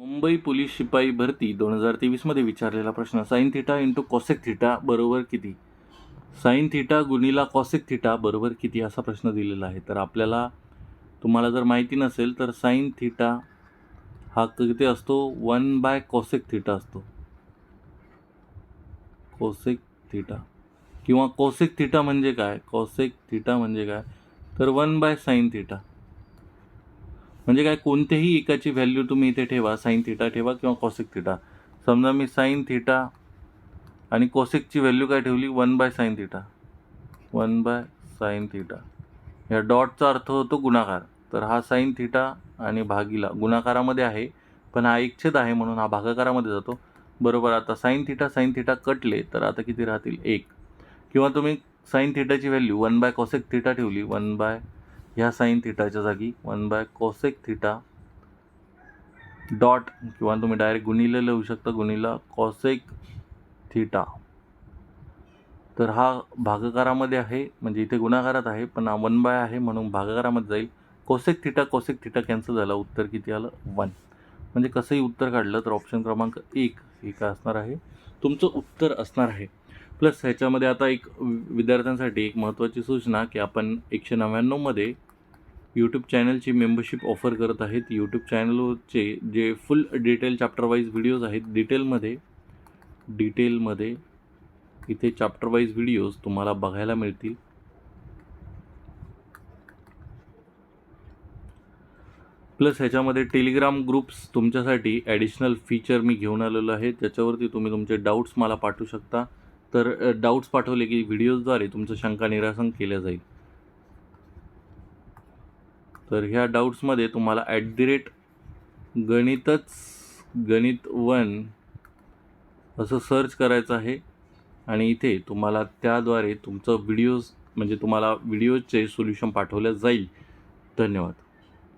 Mumbai police शिपाई भरती दोन हजार तेवीसमध्ये विचारलेला प्रश्न sine theta into cosec theta बरोबर किती? साईन थिटा गुणिला कॉसेक थिटा बरोबर किती असा प्रश्न दिलेला आहे. तर आपल्याला तुम्हाला जर माहिती नसेल तर साईन थिटा हा किती असतो? वन बाय कॉसेक थिटा असतो. Cosec theta. किंवा कॉसेक थिटा म्हणजे काय? कॉसेक थिटा म्हणजे काय? तर वन बाय साईन थिटा. म्हणजे काय कोणत्याही एकाची व्हॅल्यू तुम्ही इथे ठेवा साईन थिटा ठेवा किंवा कॉसेक थिटा समजा मी साईन थिटा आणि कॉसिकची व्हॅल्यू काय ठेवली? One by sine theta one by sine theta या डॉटचा अर्थ होतो गुणाकार. तर हा साईन थिटा आणि भागीला गुणाकारामध्ये आहे पण हा एक छेद आहे म्हणून हा भागाकारामध्ये जातो. बरोबर आता साईन थिटा साईन थिटा कटले तर आता किती राहतील? एक. किंवा तुम्ही sine थिटाची value one by cosec theta ठेवली वन बाय ह्या साईन थिटाच्या जागी one by cosec theta dot किंवा तुम्ही डायरेक्ट गुणिले लिहू शकता गुणिला कॉसेक थिटा. तर हा भागाकारामध्ये आहे म्हणजे इथे गुणाकारात आहे पण हा वन बाय आहे म्हणून भागाकारामध्ये जाईल. Cosec theta cosec theta cancel झाला उत्तर किती आलं? वन. म्हणजे कसंही उत्तर काढलं तर ऑप्शन क्रमांक एक हे काय असणार आहे? तुमचं उत्तर असणार आहे. प्लस ह्याच्यामध्ये आता एक विद्यार्थ्यांसाठी एक महत्त्वाची सूचना की आपण एकशे नव्याण्णवमध्ये यूट्यूब चॅनलची मेंबरशिप ऑफर करत आहेत. यूट्यूब चॅनलचे जे full detail chapter wise videos आहेत डिटेलमध्ये डिटेलमध्ये इथे चॅप्टर वाईज व्हिडिओज तुम्हाला बघायला मिळतील. प्लस ह्याच्यामध्ये टेलिग्राम ग्रुप्स तुमच्यासाठी ॲडिशनल फीचर मी घेऊन आलेलो आहे. त्याच्यावरती तुम्ही तुमचे डाऊट्स मला पाठवू शकता. तर डाऊट्स पाठवले की व्हिडिओजद्वारे तुमचं शंका निरासन केलं जाईल. तर ह्या डाऊट्समध्ये तुम्हाला ॲट दी रेट गणितच गणित वन असं सर्च करायचं आहे. आणि इथे तुम्हाला त्याद्वारे तुमचं व्हिडिओज म्हणजे तुम्हाला व्हिडिओचे सोल्युशन पाठवलं जाईल. धन्यवाद.